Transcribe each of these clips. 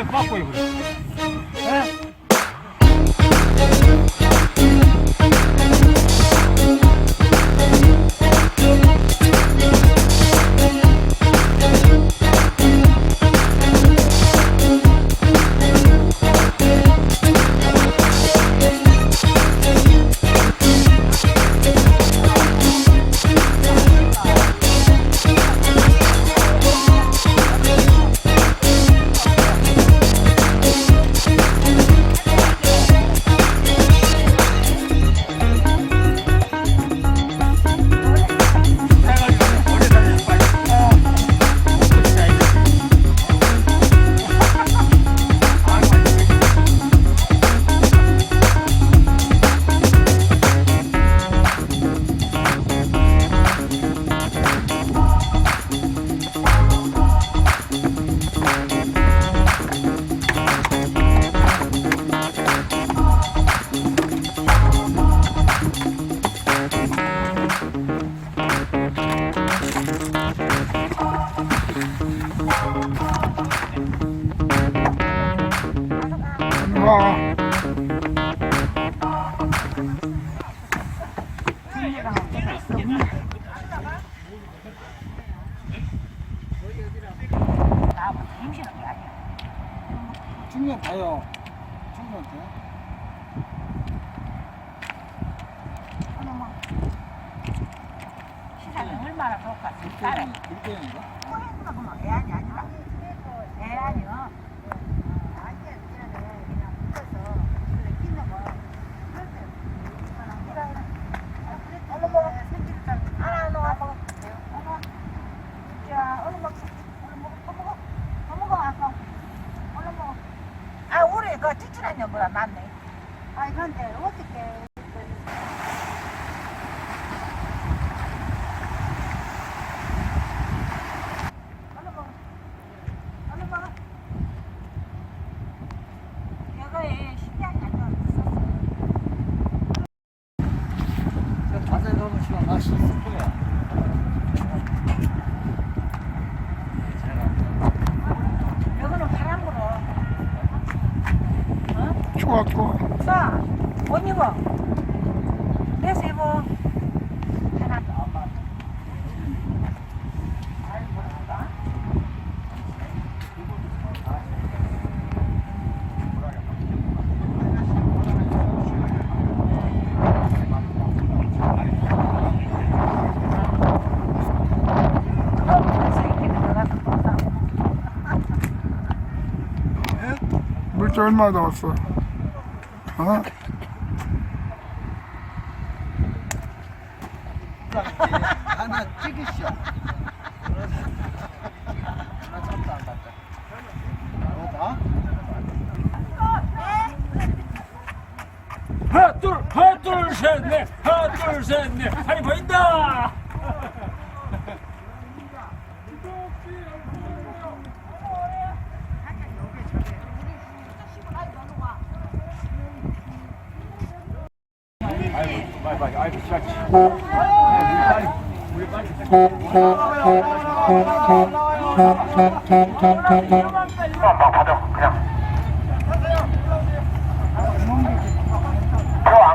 你给我滚回去 중년 돼. 어머머. 시간이 얼마나 좋을까? 딸에. 일대인가? 꼬리구나 그만. 애안이 아니다. 애안이요. 얼른 먹어. 하나 넣어 먹어. 어머. 자, 얼른 먹어. 얼른 먹어. 더 먹어. 더 먹어. 아까. 얼른 먹어. 아, 우리 그 찌질한 년보다 낫네. 아이, 근데 어떻게. 나 있을. 여거는 바람으로. 어? 좋았고 싸. 못 입어. 내서 입어. 하나 더 먹어. 아이고, 나가. 어, 그래서 이렇게 들어가서 또 싸고. 물자 얼마 나왔어? 어? 하나 찍으시오. 하나. 나오다. 하나 둘 하나 둘 셋 넷 하나 둘 셋 넷 아니 보인다 표안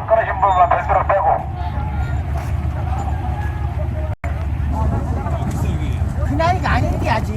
끊으신 분만 별도로 빼고 그날이가 아닌데 아직.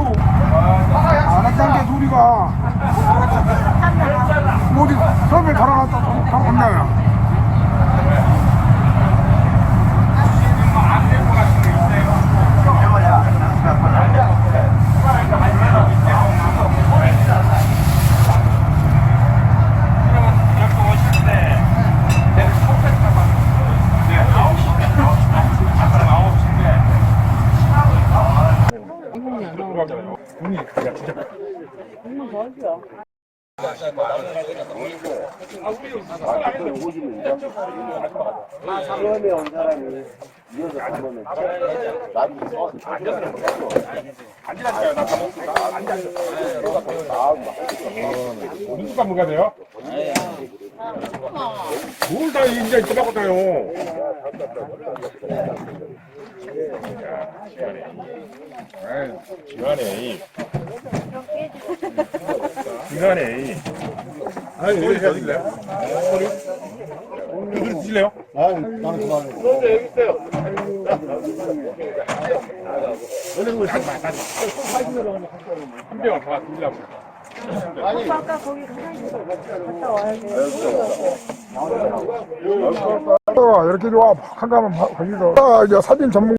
안왔단 게 둘이가 어디 섬에 돌아갔다 온다야 누가 뭐가 돼요? 뭘다 이제 이렇게 바꿨다요. 지난해 지난해 아니 이거 해야 될래요? 이거 드실래요? 아, 나는 그만해. 한 병을 다 드리려고. 어, 이렇게 좋아 한가면 거기서. 아, 이제 사진 전문